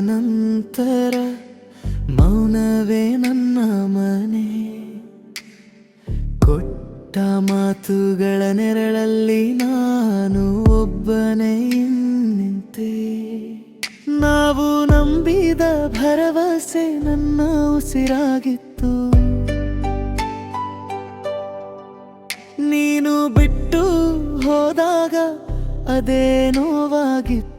ನಂತರ ಮೌನವೇ ನನ್ನ ಮನೆ. ಕೊಟ್ಟ ಮಾತುಗಳ ನೆರಳಲ್ಲಿ ನಾನು ಒಬ್ಬನೇ ನಿಂತೆ. ನಾವು ನಂಬಿದ ಭರವಸೆ ನನ್ನ ಉಸಿರಾಗಿತ್ತು. ನೀನು ಬಿಟ್ಟು ಹೋದಾಗ ಅದೇ ನೋವಾಗಿತ್ತು.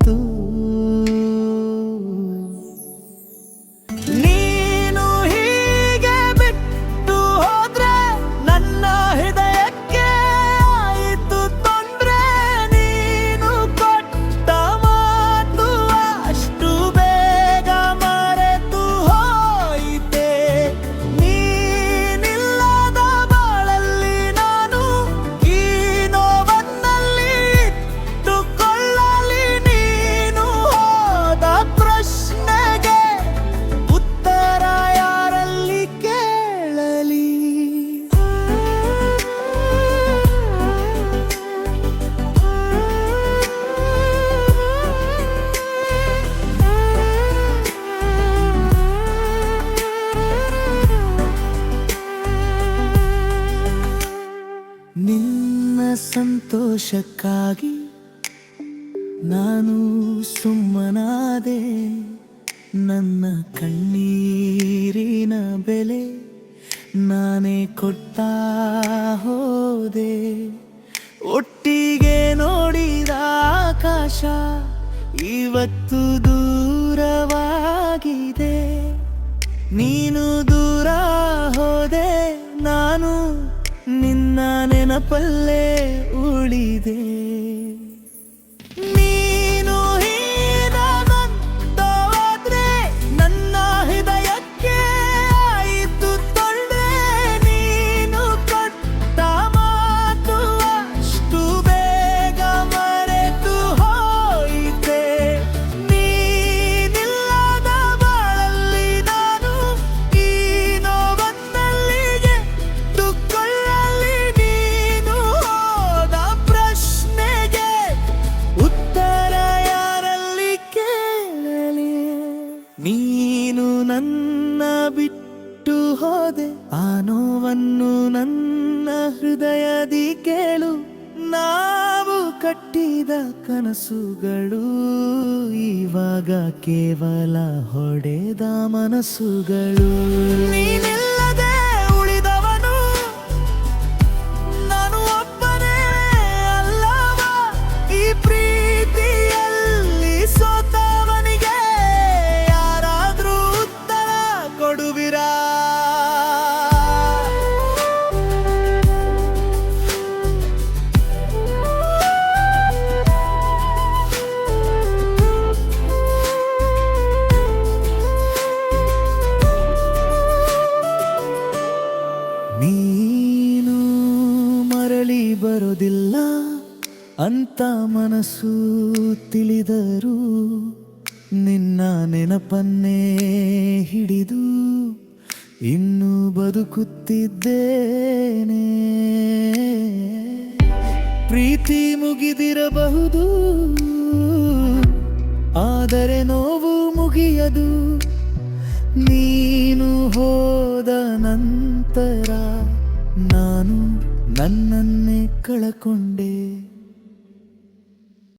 ಸಂತೋಷಕ್ಕಾಗಿ ನಾನು ಸುಮ್ಮನಾದೆ. ನನ್ನ ಕಣ್ಣೀರಿನ ಬೆಲೆ ನಾನೇ ಕೊಡ್ತಾ ಹೋದೆ. ಒಟ್ಟಿಗೆ ನೋಡಿದ ಆಕಾಶ ಇವತ್ತು ದೂರವಾಗಿದೆ. ನೀನು ದೂರ ಹೋದೆ, ನಾನು ನಿನ್ನ ನೆನಪಲ್ಲೇ ಉಳಿದೆ. ನೀನು ನನ್ನ ಬಿಟ್ಟು ಹೋದೆ, ಆ ನೋವನ್ನು ನನ್ನ ಹೃದಯದಿ ಕೇಳು. ನಾವು ಕಟ್ಟಿದ ಕನಸುಗಳು ಇವಾಗ ಕೇವಲ ಹೊಡೆದ ಮನಸ್ಸುಗಳು. ಅಂತ ಮನಸ್ಸು ತಿಳಿದರು ನಿನ್ನ ನೆನಪನ್ನೇ ಹಿಡಿದು ಇನ್ನು ಬದುಕುತ್ತಿದ್ದೇನೆ. ಪ್ರೀತಿ ಮುಗಿದಿರಬಹುದು, ಆದರೆ ನೋವು ಮುಗಿಯದು. ನೀನು ಹೋದ ನಂತರ ನಾನು ನನ್ನನ್ನೇ ಕಳಕೊಂಡೆ.